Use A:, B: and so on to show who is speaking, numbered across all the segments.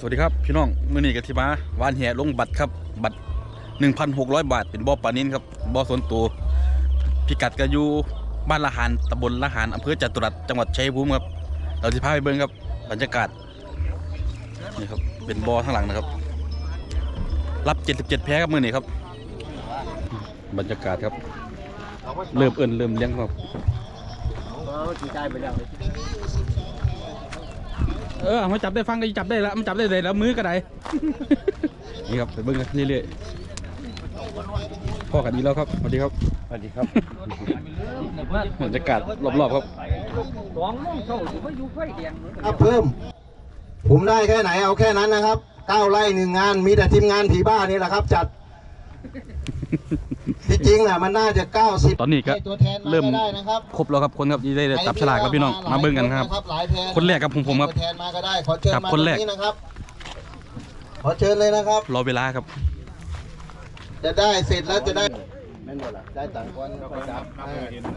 A: สวัสดีครับพี่น้องมื่อนี้กับทีมาวานแห่ลงบัตรครับบัตร 1,600 บาท เป็นบ่อปลานินครับบ่อส่วนตัวพิกัดก็อยู่บ้านละหานตำบลละหานอำเภอจตุรัสจังหวัดชัยภูมิครับเราจะพาไปเบิ่งครับบรรยากาศนี่ครับเป็นบ่อข้างหลังนะครับ รับ 77 แพ้ครับมื่อนี้ครับ บรรยากาศครับ เริ่มเอินเริ่มเลี้ยงครับ เออมันจับได้ฟังก็จับได้แล้วมันจับได้เลยแล้วมือก็ได้ นี่ครับไปเบิ้งกันเรื่อยๆพ่อกันดีแล้วครับสวัสดีครับ
B: สวัสดีครับ
A: บรรยากาศรอบๆครับ
C: ครับเพิ่ม ผมได้แค่ไหนเอาแค่นั้นนะครับเก้าไร่หนึ่งงานมีแต่ทีมงานผีบ้านี่แหละครับ จัด ที่จริงน่ะมันน่าจะเก้าสิบ
A: ตอนนี้ก็
C: ตัวแทนมา
A: เริ่ม
C: ก็ได้นะครับ
A: ครบแล้วครับคนครับที่ได้จับฉลากครับพี่น้องมาเบิ้งกันครับ
C: หลายแทน
A: คนแรกครับผมผมครับ
C: ตัวแทนมาก็ได้ขอเชิญ
A: ครับ
C: มา
A: คนแรก
C: ตงนะครับ ขอเชิญเลยนะครับ
A: รอเวลาครับ
C: จะได้เสร็จแล้วจะได้ไม่หมดละได้ต่างคนไปจับ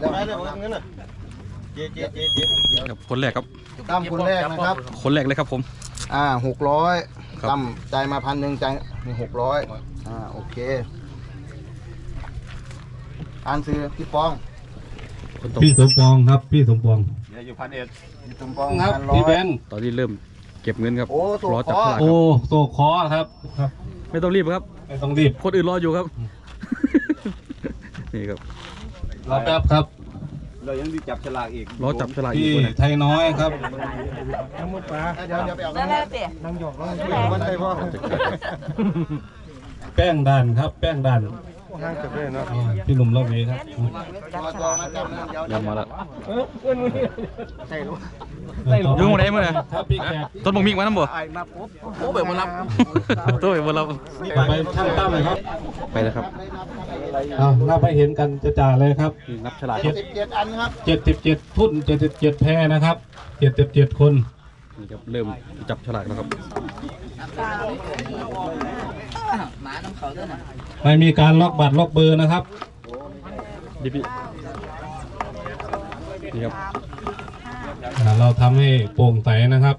C: แล้วไปเลยงั้นน่ะเจ๊เจ๊เจ๊เจ๊
A: ครับคนแรกครับ
C: ตั้มคนแรกนะครับ
A: คนแรกเลยครับผม
C: อ่าหกร้อย
A: ครับ
C: ตั้มใจายมาพันหนึ่งใจนี่หกร้อยอ่าโอเค อ่านซื้อพี่ปอง
A: คนตก
D: พี่สมปองครับ พี่สมปอง
C: พี่สมปอง
D: ครับ
C: พันร้อย
D: พี่แบน
A: ตอนนี้เริ่มเก็บเงินครับ
C: โอ้ถูก
A: รอจับ
C: คอ
A: ฉลากค
D: โอ้
A: รับ
D: โซคอครับครับ
A: ไม่ต้องรีบครับ
D: ไม่ต้องรีบ
A: คนอื่นรออยู่ครับ นี่ครับ
D: รอแป๊บครับ
B: เรายังดีจับฉลากอีก
A: รอจับฉลากอีก
D: พี่
A: คนหนึ่ง
D: ไทยน้อยครับ
C: เดี๋ยวเดี๋ยวไปเอา
E: นั่นแหละเตี๋ย
C: นั่งหยอกนั่งหยอกวันไหนพ่อ
D: แป้งดันครับ แป้งดัน อ่าพี่หนุ่มเล่าเวครับ
C: รอตัวมาจับเดี๋ยว
A: เริ่มมาแล้ว
C: ใช่รู้
A: อยู่หมดไหนมื้อนี้
D: ครับพี่แขก
A: ต้นบงมิกมาน้ำบ่
C: โอ้แบบมารับ
A: ตัวเองมาเรา
D: ไปช่างตั้มเลยครับ
A: ไปเลยครับ
D: เอาหน้าไปเห็นกันจะจ่าเลยครับ
A: นี่นับฉลากค
C: เจ็
A: รั
C: ด
A: บ
C: สิบเจ็ดอันครับ
D: เจ็ดสิบเจ็ดทุ่นเจ็ดสิบเจ็ดแพรนะครับเจ็ดสิบเจ็ดคน
A: นี่ครับเริ่มจับฉลากแล้วครับ
E: หมาน้ำเขาด้วยนะ
D: ไม่มีการล็อกบัตรล็อกเบอร์นะครับ
A: ดิพี่นี่ครับ
D: อ่าเราทำให้โปร่งใสนะครับ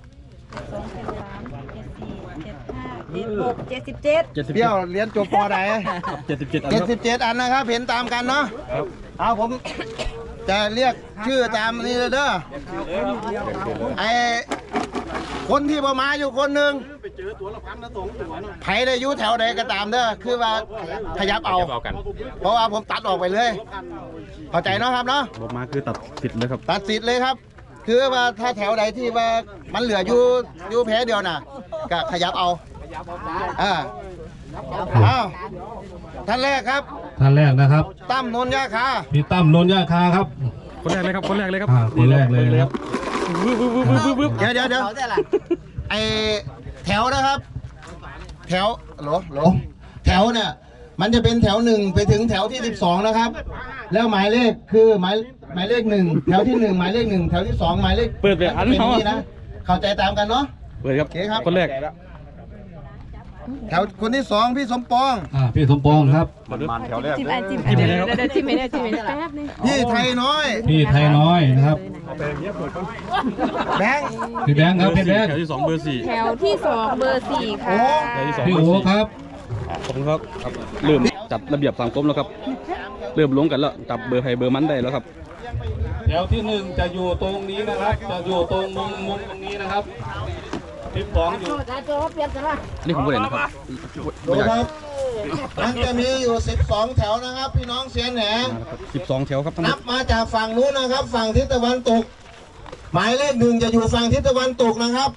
E: เจ็ดหกเจ็ดสิบเจ็ด
A: เจ็ดสิบ
C: เปรี้ยวเรียนจบปอไหน
A: เจ็ดสิบเจ็ดอัน
C: เจ็ด
A: ครับ
C: สิบเจ็ดอันนะครับ เห็นตามกันเนาะเอาผมจะเรียกชื่อตามนี้เลยเด้อไอคนที่ประมาอยู่คนหนึ่ง ไผได้อยู่แถวใดก็ตามเด้อคือว่าขยับเอาเพราะว่าผมตัดออกไปเลยเข้าใจเนาะครับเนาะ
A: บอกมาคือตัดสิทธิ์เลยครับ
C: ตัดสิทธิ์เลยครับ คือว่าถ้าแถวใดที่ว่ามันเหลืออยู่อยู่แพ้เดียวน่ะก็ขยับเอาอ่าเอาท่านแรกครับ
D: ท่านแรกนะครับ
C: ตั้มนนท์ยาคา
D: พี่ตั้มโนนยาคาครับ
A: คนแรกเลยครับ คนแรกเลยครับ
D: อ่าคนแรกเลยนะครับ
A: วึบวึบวึบวึบวึบวึบ
C: เดี๋ยวเดี๋ยวเดี๋ยว
E: เขาได้ละ
C: ไอ แถวนะครับ แถวโหลโหลแถวเนี่ยมันจะเป็นแถวหนึ่งไปถึงแถวที่สิบสองนะครับ แล้วหมายเลขคือหมายหมายเลขหนึ่งแถวที่หนึ่งหมายเลขหนึ่งแถวที่สองหมายเลข
A: เปิดไปอัน
C: เป็น
A: เขา
C: อย่างนี้นะเข้าใจตามกันเนาะ
A: เปิดครับ
C: โอเคครับ
A: คนแรก
C: แถวคนที่สองพี่สมปอง
D: อ่าพี่สมปองครับ
B: มันแถวแรก
E: จิ้มอันจิ้มอันเดี๋ยวเดี๋ยวเดี๋ยวจิ้มไม่ได้จิ้มไม่ได้แป๊บนึง
C: พี่ไทยน้อย
D: พี่ไทยน้อยนะครับ
C: แบงค์
D: พี่แบงค์ครับพี่แบงค์
A: แถวที่สองเบอร์สี่
E: แถวที่สองเบอร์สี่ค่ะ
A: แถวที่สอง
D: พี่
A: เบอ
D: โอ
A: ร์สี่
D: ครับ
A: ขอบคุณครับครับเริ่มจัดระเบียบสังคมแล้วครับ เริ่มลงกันแล้วจับเบอร์ไทยเบอร์มันได้แล้วครับ
D: แถวที่หนึ่งจะอยู่ตรงนี้นะครับ จะอยู่ตรงมุมมุมตรงนี้นะครับ พี่ป๋องอยู่
A: อันนี้ผมก็เห็นนะครับ
C: ดูครับมันจะมีอยู่ 12 แถวนะครับ พี่น้องเสียนแหน
A: สิบสองแถวครับทั้งหม
C: นั
A: ด
C: บมาจากฝั่งนู้นนะครับ ฝั่งทิศตะวันตก หมายเลขหนึ่งจะอยู่ฝั่งทิศตะวันตกนะครับ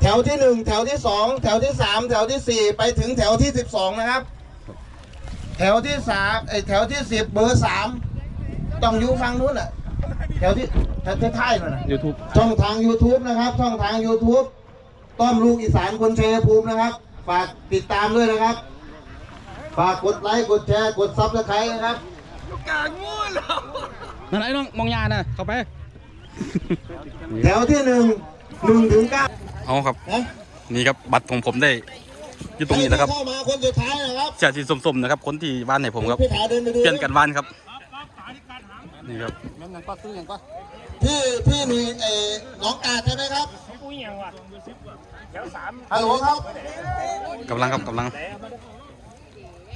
C: แถวที่หนึ่งแถวที่สองแถวที่สามแถวที่สี่ไปถึงแถวที่สิบสองนะครับ แถวที่สามไอยแถวที่สิบเบอร์สามต้องอยู่ฝั่งนู้นอะแถวที่แถวที่ท้ายนั่นน่ะ
A: ยูทูบ
C: ช่องทาง YouTube นะครับ ช่องทาง YouTube ต้อมลูกอีสานคนชัยภูมินะครับ ฝากติดตามด้วยนะครับ ฝากกดไลค์กดแชร์กดซับสไครต์นะครับ
A: นั่นไอ้น้องมองยาน่ะเข้าไป
C: แถวที่หนึ่งหนึ่งถึงเก้า
A: เอาครับ
C: นะ
A: นี่ครับบัตรของผมได้อยู่ตรงนี้นะครับ
C: เข้ามาคนสุดท้ายนะครับ
A: เสียสีส้มๆนะครับ คนที่บ้านไหนผมครับ
C: พี่ถาเดินไปดู
A: เปลี่ยนกันบ้านครับ นี่ครับ
C: พี่พี่มีเออน้องกาดใช่ไหมครับฮัลโหลครับ
A: กำลังครับกำลัง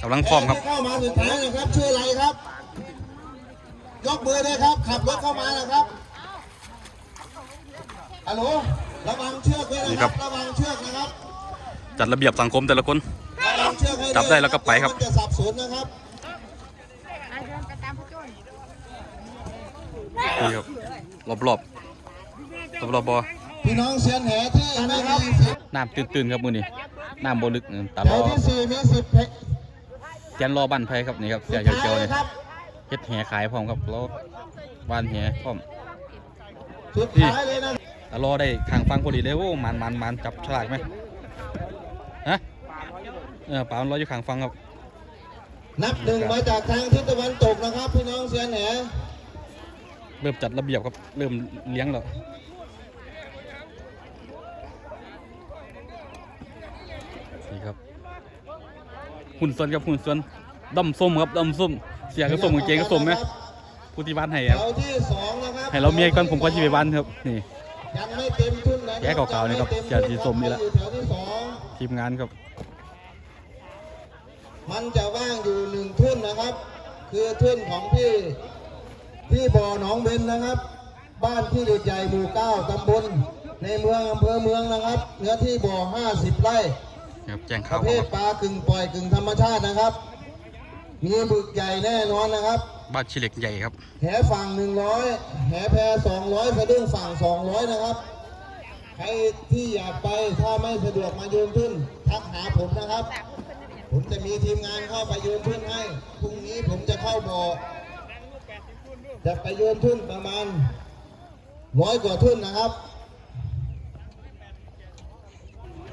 A: กำลังพร้อมครับ
C: เข้ามาสุดท้ายนะครับชื่ออะไรครับ ยกมือเลยครับ ขับรถเข้ามานะครับฮัลโหลระวังเชือกด้วย
A: นี่
C: นะ
A: ค
C: ค
A: รั
C: รับบระวังเชือกนะครับ
A: จัดระเบียบสังคมแต่ละคน
C: ระวังเชือกให้
A: จับได้แล้วก็ไปครับ
C: มันจะสับสนนะครับ
A: นี่ครับ รอบรอบรอบรอบบอ
C: พี่น้องเสียนแหที่ไม่มีสิทธิ์
A: น้ำตื่นๆครับมือนี้น้ำโบลึกตา
C: แถ
A: รอ
C: วที่สี่มีสิบเพ
A: แกนรอบ้านไผ่ครับนี่ครับเสีย
C: สุด
A: เขียวๆ
C: ท้าย
A: เนี่ย
C: ครับ
A: เฮ็ดแหขายพร้อมครับแล้วบ้านแหพร้อม
C: สุดท้ายเลยนะ
A: ตารอได้ทางฟังพอดีเลยโอ้มันมันมันจับฉลากไหมฮะเออป่ามันรออยู่ข้างฟังครับ
C: นับหนึ่งมาจากทางทิศตะวันตกนะครับ พี่น้องเสียนแห
A: เริ่มจัดระเบียบครับ เริ่มเลี้ยงแล้วนี่ครับหุ่นส่วนครับหุ่นส่วนดำส้มครับดำส้ม เสียก็ส้มกางเกงก็ส้มไหมผู้ที่บ้านให้
C: แถ
A: ครับ
C: วที่สองนะครับ
A: ให้เราเมียก่อนผมก็ชีไปบ้านครับ นี่
C: ยังไม่เต็มทุนนะ
A: แกะเก่าๆนี่ครับเสียสีส้มนี่แหละ
C: อยู่แถวที่สอง
A: ทีมงานครับ
C: มันจะว่างอยู่หนึ่งทุนนะครับ คือทุนของพี่ พี่บ่อหนองเบนนะครับ บ้านที่ใหญ่หมู่เก้าตำบลในเมืองอำเภอเมืองนะครับ เนื้อที่บ่อห้าสิบไร่
A: ครับแจ้ง
C: ป
A: ข่าว
C: ระเภทปลากึ่งปล่อยกึ่งธรรมชาตินะครับ มีบึกใหญ่แน่นอนนะครับ
A: บ้านชิเล็กใหญ่ครับ
C: แหฝั่งหนึ่งร้อยแหแพสองร้อยสะดุ้งฝั่งสองร้อยนะครับ ใครที่อยากไปถ้าไม่สะดวกมาโยนขึ้น ทักหาผมนะครับ ผมจะมีทีมงานเข้าไปโยนขึ้นให้พรุ่งนี้ผมจะเข้าบ่อ จะไปโยนขึ้นประมาณร้อยกว่าทุ่นนะครับ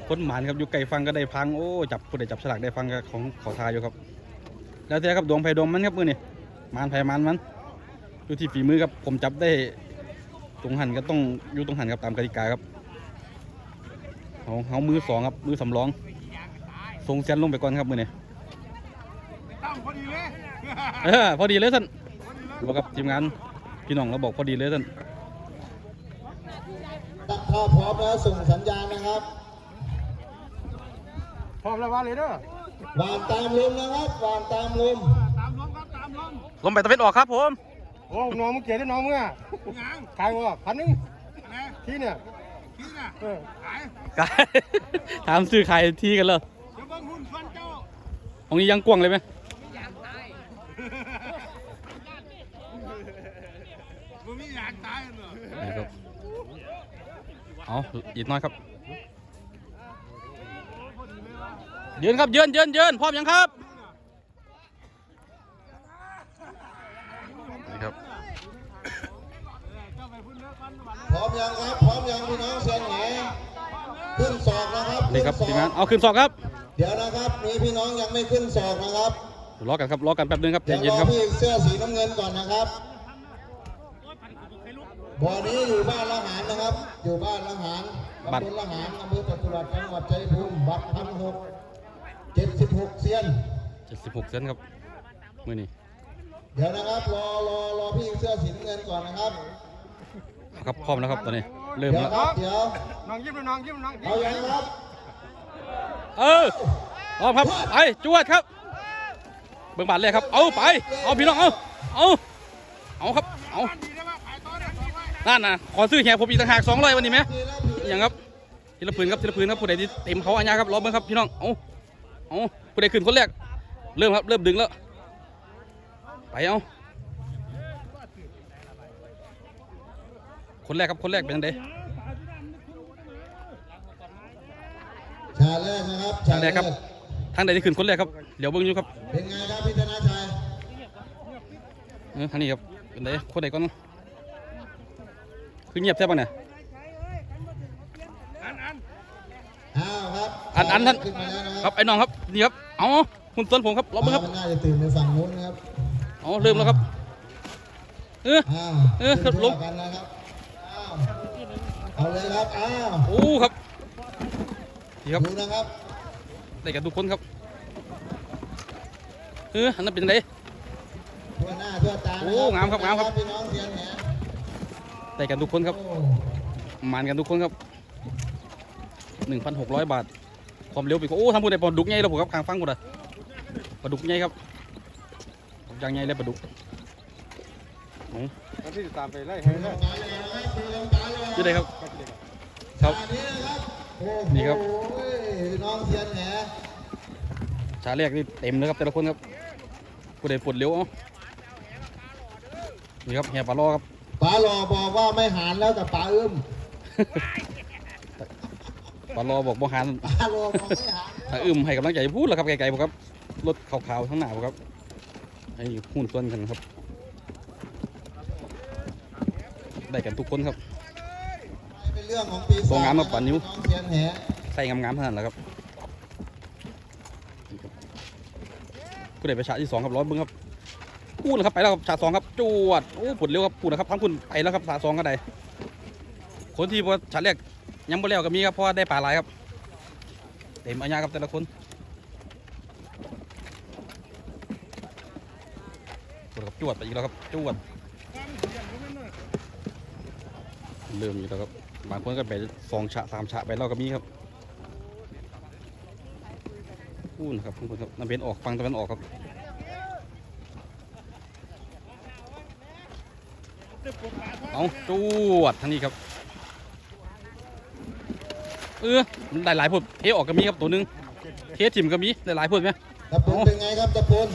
A: คนหมานครับอยู่ไกลฟังก็ได้ฟังโอ้จับผู้ใดจับฉลากได้ฟังก็ของขอทายอยู่ครับ แล้วแต่ครับดวงไผ่ดวงมันครับมือนี่หมานไผ่หมานมันอยู่ที่ฝีมือครับผมจับได้ตรงหันก็ต้องอยู่ตรงหันครับตามกติกาครับเอาเอามือสองครับมือสำรองส่งเซนลงไปก่อนครับมือนี่เออพอดีเลยท่าน บอกกับทีมงานพี่น้องเราบอกพอดีเลยท่าน
C: ถ้าพร้อมแล้วส่งสัญญาณนะครับ
B: พร้อมแล้วว่าเลยเด้อ
C: วานตามลมนะครับวานตามลม
A: ลมไปตะเวนออกครับผม
B: โอ้น้องมึงเกลียดได้น้องมึงอะขายว่าพันหนึ่งที่เนี่ยเออกา
A: ยถามซื้อขายที่กันเลยตรงนี้ยังกว้างเลยไหมนี่ครับ เอาอีกหน้อยครับ ยืนครับยืนยืนยืนพร้อมยังครับนี่ครับ
C: พร้อมยังครับพร้อมยังพี่น้องเสียงแหขึ้นศอกนะครับ
A: นี่ครับ
C: ขึ้
A: ที
C: น
A: ม
C: ศ
A: งา
C: อนก
A: เอาขึ้นศอกครับ
C: เดี๋ยวนะครับมีพี่น้องยังไม่ขึ้นศอกนะครับ
A: รอกันครับรอกันแป๊บนึงครับใจ
C: เดี๋ยว
A: เย็น
C: รอ
A: ครับ
C: พี่เสื้อสีน้ำเงินก่อนนะครับ บ่อนี้อยู่บ้านละหารนะครับ อยู่บ้านละหารตำบลละหารอำเภอจตุรัสจังหวัดชัยภูมิบัตรพันหกเจ็ดสิบหกเซียน
A: 76เซนครับมือนี้
C: เดี๋ยวนะครับรอรอรอพี่เสื้อสีน้ำเงินก่อนนะครับ
A: ครับพร้อมแล้วครับตอนนี้ เริ่ม
C: เดี๋ยว
A: แล้ว
C: ครับเดี๋ยว
B: น้องยิ้มเลยน้องยิ้มน้องยิ้ม
C: เอายังครับ
A: เออพร้อมครับไปจวดครับ เบิ่งบาทเลยครับ เอาไป เอาพี่น้องเอาเอาเอาครับ เอา นั่นน่ะขอซื้อแหผมอีกต่างหากสองร้อยวันนี้ไหมอหย่างครับทีละพื้นครับทีละพื้นครับผู้ใดที่เต็มเขาอัญญาครับรอเบิ่งครับพี่น้องเอาเอาผู้ใดขึ้นคนแรกเริ่มครับเริ่มดึงแล้วไปเอาคนแรกครับคนแรกเป็นยังไง
C: ชาแรกนะครับ
A: ทางใดครับทางใดที่ขึ้นคนแรกครับเดี๋ยวเบิ่งอยู่ครับ
C: เป็นไงครับพี่ธนาชัย
A: เออทางนี้ครับเป็นไดคนใดก่อน คือเงียบแท้ปะเนี่ย
C: อ้าวครับ
A: อันอันท่าน
C: ขึ้นมาแล้วนะ
A: ค
C: ค
A: รั
C: รั
A: บบไอ้น้องครับนี่ครับเอาคุณต้นผมครับรอเบิ่งครับ
C: มันน่าจะตื่นในฝั่งนู้นนะครับ
A: เอาเริ่มแล้วครับเออ
C: อ้าว
A: เออ
C: ขึ้น
A: ลง
C: กันนะครับอ้าวเอาเลยครับอ้าว
A: โอ้ครับนี่ครับ
C: ดูนะครับ
A: ได้กันทุกคนครับเอออันนั้นเป็นไง
C: ทั่วหน้าทั่วตานะ
A: โอ้งามครับงามครับ
C: พี่น้องเสียงแหน
A: ได้กันทุกคนครับมานกันทุกคนครับหนึ่งพันหกร้อยบาท ความเร็วไปกว่าโอ้ทำบุญได้ปลาดุกใหญ่แล้วผมครับข้างฟังหมดอะปลาดุกใหญ่ครับอย่างใหญ่เลยปลาดุก
B: อันที่ตามไปไล่ให้ได้
A: ยี่ไดครับ ครับ นี่ครับ
C: น้องเทียนแห
A: ชาแรกนี่เต็มเลยครับแต่ละคนครับผู้ใดปวดเร็วเอานี่ครับแห่ปลาล้อครับ
C: หลอบอกว่าไม่หานแล้วแต่ป๋าอึ้ม
A: ปลาล้อบอกบ่หัน
C: ป๋าหลอบอกไม่หาน
A: ถ้าอึมให้กำลังใจพูดแล้วครับไกลๆผมครับรถขาวๆทั้งหน้าผมครับให้หุ้นส่วนกันครับ ได้กันทุกคนครับ
C: เป็นเรื่องของปีศาจ
A: ส่งงานมาปั่นนิ้ว
C: น้องเทียนแห
A: ใส่งามๆเท่านั้นแหละครับผู้ใดไปฉากที่สองครับร้อยเบิ้งครับ พูดนะครับไปแล้วครับฉากสองครับจวดโอ้ผลเร็วครับพูดนะครับทั้งคุณไปแล้วครับฉากสองก็ได้คนที่พอฉากแรกยังไม่แล้วก็มีครับเพราะว่าได้ปลาหลายครับเต็มอัญญาครับแต่ละคนพูดครับจวดไปอีกแล้วครับจวดเริ่มอยู่แล้วครับบางคนก็ไปสองฉะสามฉะไปแล้วก็มีครับพูดนะครับทุกคนครับน้ำเบนออกฟังตะวันออกครับ เอาจวดทางนี้ครับ เออมันได้หลายพวกเทออกก็มีครับตัวหนึงเทถิ่มก็มีได้หลายพวกไหม
C: ตะปุนเป็นไงครับตะปุน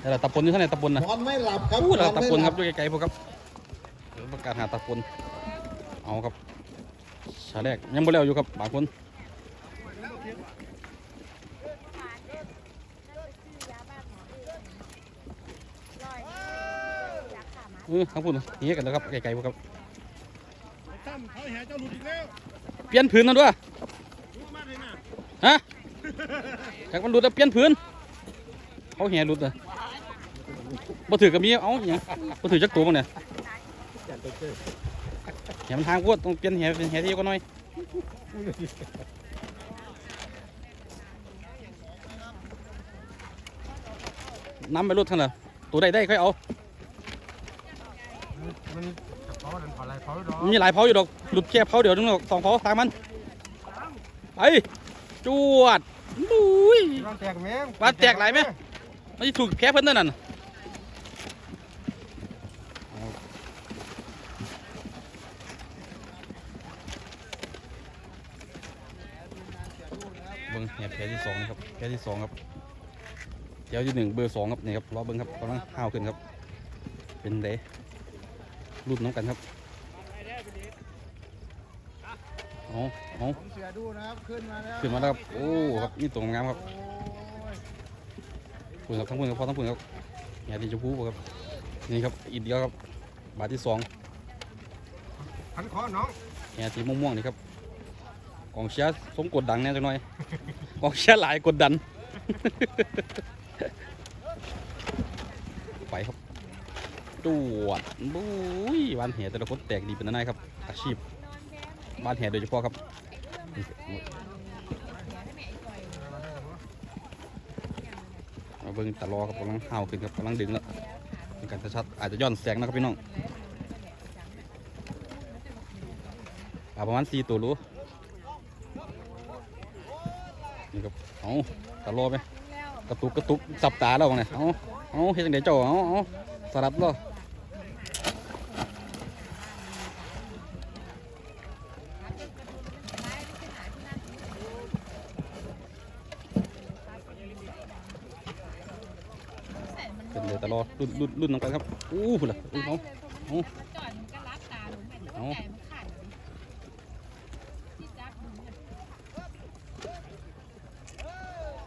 A: แต่ละตะปนนี่เท่าไหร่ตะปนนะ
C: นอนไม่หลับครับ
A: พูดแล้ว
C: น
A: ตะ
C: ไม่
A: ปน
C: ห
A: ค
C: ลั
A: รับด้วยไกลๆพวกครับเดี๋ยวประกาศหาตะปนเอาครับชาแรกยังบ่แล้วอยู่ครับบางคน เออทั้งพูดนี่กันนะครับไกลๆพวกครับ
B: ตั้มเขาแห่เจ้าหลุดอีกแล้ว
A: เปลี่ยนผืนนั่นด้วยฮะจากมันหลุดแล้วเปลี่ยนผืนเขาแห่หลุดเลยบ่ถือกับมีเอาอย่างบ่ถือจักตัวมั้งเนี่ยแห่มันทางพวดต้องเปลี่ยนแห่เป็นแห่ที่ก็น้อยน้ำไปรถท่านเหรอตัวใดได้ค่อยเอา
B: มันเขาดันผ่าอะไรเขาดอก
A: มีหลายเผาอยู่ดอกหลุดแค่เผาเดียวนึงหรอกสองเผาตามมันไปจวดลุย
B: บ้านแตกแม่ง
A: บ้านแตกหลายไหมไมันจะถูกแพ้เพิ่นนั่นน่ะเบิ้งเนี่ยแพ้ที่สองนะครับแพ้ที่สองครับเดี๋ยวที่หนึ่งเบอร์สองครับนี่ครับรอเบิ้งครับกำลังห้าวขึ้นครับ เป็นเดรุ่นน้องกันครับ เอาเอา
C: เสียดูนะครับขึ้นมาแล้ว
A: ขึ้นมาแล้วครับโอ้ครับนี่ตัวงามครับปุ่นครับทั้งปุ่นครับพอทั้งปุ่นครับเนี่ยที่จะพูครับนี่ครับอีกเดียวครับบาทที่สอง
B: ขันคอน้อง
A: เนี่ยสีม่วงๆนี่ครับกองเชียร์สมกดดังแน่จังหน่อยกองเชียร์หลายกดดัน ไปครับจวดบุ้ยบ้านแห่แต่ละคนแตกดีเป็นอันไหนครับ อาชีพ บ้านแห่โดยเฉพาะครับมาเบิ่งตะลอครับกำลังห้าขึ้นครับกำลังดึงแล้วเป็นการชัดอาจจะย้อนแสงนะครับพี่น้องอาประมาณสี่ตัวรู้นี่ครับเอาตะลอไหมกระตุกกระตุกจับตาแล้วเนี่ยเอาเอาเฮ็ดจังไดเจ้าเอาเอาสลับแล้วเป็นเลยตะลอ รุ่นรุ่นรุ่นน้องกันครับอู้หูล่ะอู้เอาเอาเอา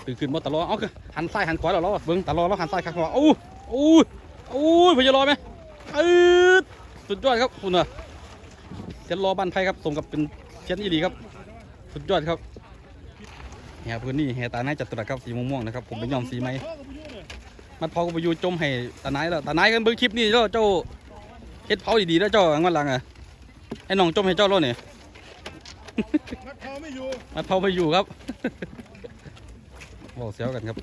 A: ตื่นขึ้นบ่ตะลอเอาคือหันซ้ายหันขวาแล้วเราเบิ่งตะลอแล้วหันซ้ายข้างขวาอู้อู้อู้พยารอไหมอืดสุดยอดครับคุณน่ะเชียนรอบ้านไทยครับสมกับเป็นเชียนอีหลีครับ สุดยอดครับแห่พื้นนี่แห่ตาไนายจัตุรัสครับสีม่วงๆนะครับผมเป็นยอมสีไหม มันพอกูไปอยู่จมให้ตาไนายแล้วตาไนายกันเบิ่งคลิปนี้แล้วเจ้าเฮ็ดเผาดีๆแล้วเจ้าอังวันหลังอะให้น้องจมให้เจ้าแล้วเนี่ย
B: มัดคอไม่อยู่
A: มันเผาไปอยู่ครับบอกเสียวกันครับ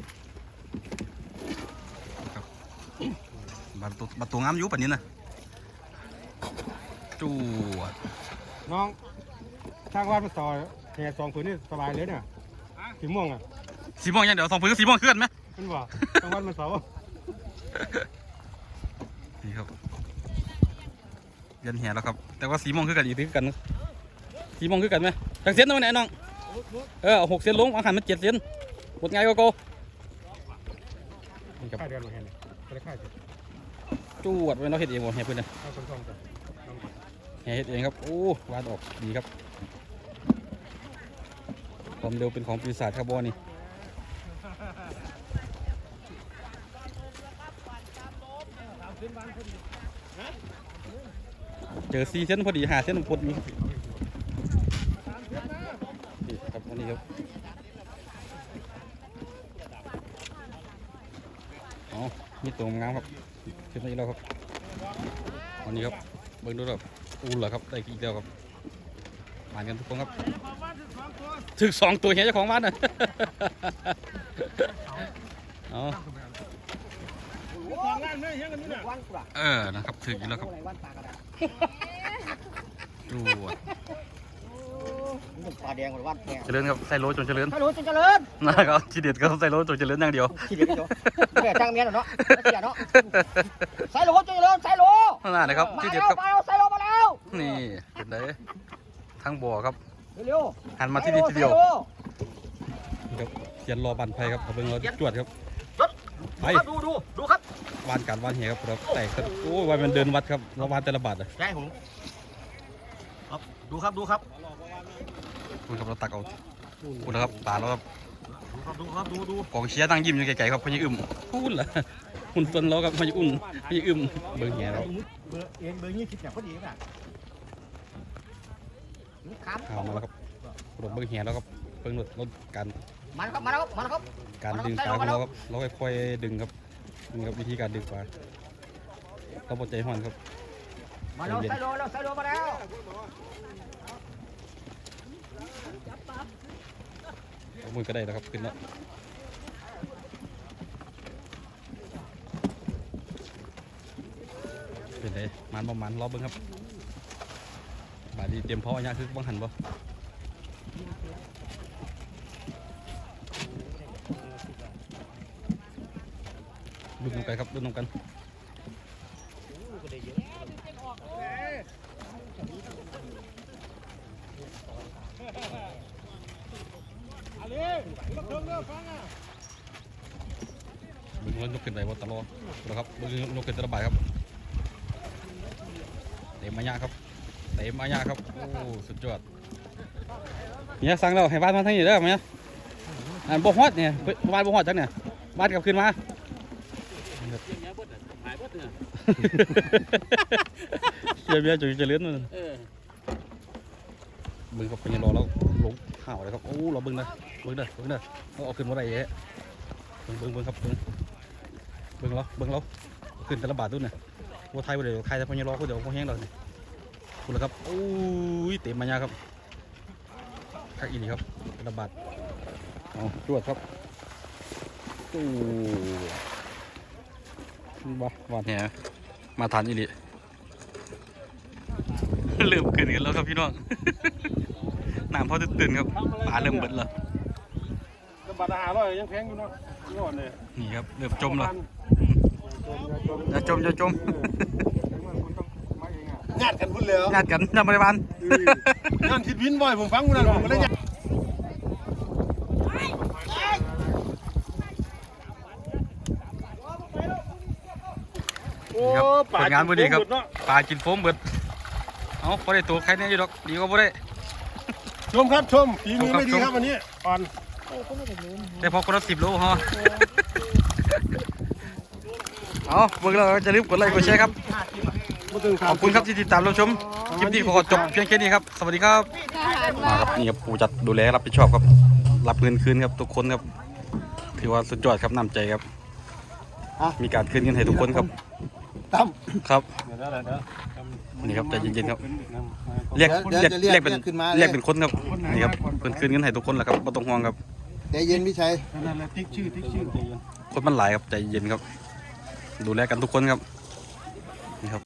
A: บัตรตัวบัตรตัวงามอยู่ปานนี้นะจูด
B: น้องถ้าางวัดมาต่อแห่สองผืนนี่สบายเลยเนี่ยสีม่วงอะ
A: สีม่วงยังเดี๋ยวสองพื้นสีม่วงเคลื่อนไหม
B: มันบอกทางวัดมาเสาร์
A: นี่ครับยันแห่แล้วครับ แต่ว่าสีม่วงคือกันอีกคือกันนะสีม่วงคือกันไหมจากเส้นตรงไหนน้อง เออเอาหกเส้นลงเอาหันมันเจ็ดเส้นบดไงก็โกนี่ครับ
B: ค่ายเดือนมาเห็นไม่ได้ค่ายสิ
A: จวดไว้เราเฮ็ดเองหมดแห่เพื่อนนะ
B: ค่ายคนทองกัน
A: แห่เฮ็ดเองครับ โอ้วาดออกดีครับ ความเร็วเป็นของปีศาจครับบอนี่ เจอซีเส้นพอดีหาเส้นพอดีครับนี่ครับวันนี้ครับอ๋อมีตัวงามครับขึ้นมาอีกแล้วครับวันนี้ครับเบิ่งดูครับอูนเหรอครับได้อีกแล้วครับผ่านกันทุกคนครับถึงสองตัวเฮียเจ้าของบ้านน่ะเอ เออนะครับถึงอีกแล้วครับจวด
C: ปลาแดงหรือว่านแพง
A: เจริญครับใส่โลจนเจริญ
C: ฮัลโหลจนเจริญ
A: นะครับทีเด็ดก็ใส่โลจนเจริญอย่างเดียว
C: ขี้เดียวเดียวแม่จ้างเมียหน่อยเนาะเสียเนาะใส่โหลจนเจริญใส่โหล
A: นั่นนะครับ
C: มา
A: ทีเด็ด
C: แล้ว
A: ครับ
C: มาแล้วใส่โหลมาแล้ว
A: นี่เป็นไงทั้งบ่อครับ
C: เร็ว
A: หันมาที่นี่ทีเดียวนี่ครับเขียนรอบันไฟครับเอาเบิ่งเราจวดครับไป
C: ครับดูดูดูครับ
A: วานการวานเหียครับเราแตกกันโอ้ยวันมันเดินวัดครับเราวานแต่ละบาทอะ
C: ใช่ผมครับดูครับดูครับ
A: คุณครับเราตักเอาคุณนะครับตาเราครับ
C: ดูครับดูครับดูดู
A: กองเชียร์นั่งยิ้มอยู่ไกลๆครับพญอึมพูดเหรอหุ่นตนเรากับพญอุ่นพญอึมเบิ่งเหียเรา
C: เบอร์เองเบอร์ยี่สิบเนี่ยพอดีครับครับ
A: เอามาแล้วครับเราเบิ่งเหียเราครับเบิ่งรถรถการ
C: มาแล้วครับมาแล้วครับมาแล้วครับ
A: การดึงปลาของเราครับเราค่อยๆดึงครับ นี่ครับวิธีการดึงปลาเราปวดใจห่อนครับ
C: มาแล้วใส่โหลแล้วใส่โหลมาแล้ว
A: เอามือก็ได้แล้วครับขึ้นแล้วเป็นไงมันประมาณรอบเบิ้งครับบาดนีเตรียมพร้อมอันนี้คือบังหันบ่ ดุนลงไปครับดุนลงกันเบึงว่านกขึ้นไปว่าตลอดนะครับเบึงนกขึ้นตะระบายครับเต็มมายะครับเต็มมายะครับโอ้สุดยอดเนี่ยสั่งแล้วให้บ้านมาทางนี้เด้อไหมอันบ่ฮอดเนี่ยบ้านบ่ฮอดจังเนี่ยบ้านกลับขึ้นมา เชียร์เบียร์จุดเจริญนั่นมึงกับคนยังรอแล้วลงข่าวเลยครับโอ้เราเบิ้งนะเบิ้งเด้อเบิ้งเด้อเราเอาขึ้นมาได้เยอะเบิ้งเบิ้งเบิ้งครับเบิ้งเบิ้งเราเบิ้งเราขึ้นแต่ละบาทด้วยเนี่ยวัวไทยวัวเดี๋ยวไทยแต่พอยังรอก็เดี๋ยวพอแห้งเราเนี่ยคุณละครับโอ้ยเต็มมายาครับคักอีนี่ครับแต่ละบาทเอาตรวจครับโอ้ บ้าบาดเนี่ยมาทานอีหลีเริ่มขึ้นกันแล้วครับพี่น้องน้ำพอจะตื่นครับปลาเริ่มเบิดแล้ว
B: ก็บาทละห้าร้อยยังแพงอยู่เนาะยอดเลย
A: นี่ครับเริ่มจมแล้ว
B: จมอย่าจม
A: อย่าจมอย่าจม
B: ญาติกันพุ่นแล้ว
A: ญาติกันญาติบริบาล
B: งานทิดวินบ่อยผมฟังกูนั่นผมก็เลยญาติโอ้
A: ครับ ผ
B: ป่า
A: ลงานพอดีครับ
B: เนาะ
A: ปลากินโฟมเบิดเอาพอได้ตัวใครเนี่ยอยู่ดอกดีก็บ่ได้
B: ชมครับชมฝีมือ
A: ชมครับ
B: ไม่ดีครับวันนี้อ่อน
A: ได้พอคนละสิบโลฮะเอาเบิ่งแล้วจะรีบกดไลค์กดแชร์ครับ
B: บ่ถึง
A: ขอบคุณครับที่ติดตามรับชมคลิปนี้ขอจบเพียงแค่นี้ครับ สวัสดีครับ
E: ทหาร
A: มา
E: มา
A: ครับนี่ครับผู้จัดดูแลรับผิดชอบครับ รับเงินคืนครับทุกคนครับ ถือว่าสุดยอดครับน้ำใจครับ มีการคืนเงินให้ทุกคนครับ
C: ตั้ม
A: ครับ
B: เดี๋ยวเดี๋ยวเดี๋ยว
A: นี่ครับใจเย็นๆครับเรียก
C: เดี๋ยว
A: เรียก
C: จะเรียก
A: เรียกเป็น
C: เรียกขึ้นมา
A: เรียกเป็นคนครับนี่ครับเพิ่นคืนเงินให้ทุกคนแหละครับไม่ต้องห่วงครับ
C: ใจเย็นพี่ชัย
B: นั่นแหละติ๊กชื่อติ๊กชื่อ
A: คนมันหลายครับใจเย็นครับ ดูแลกันทุกคนครับ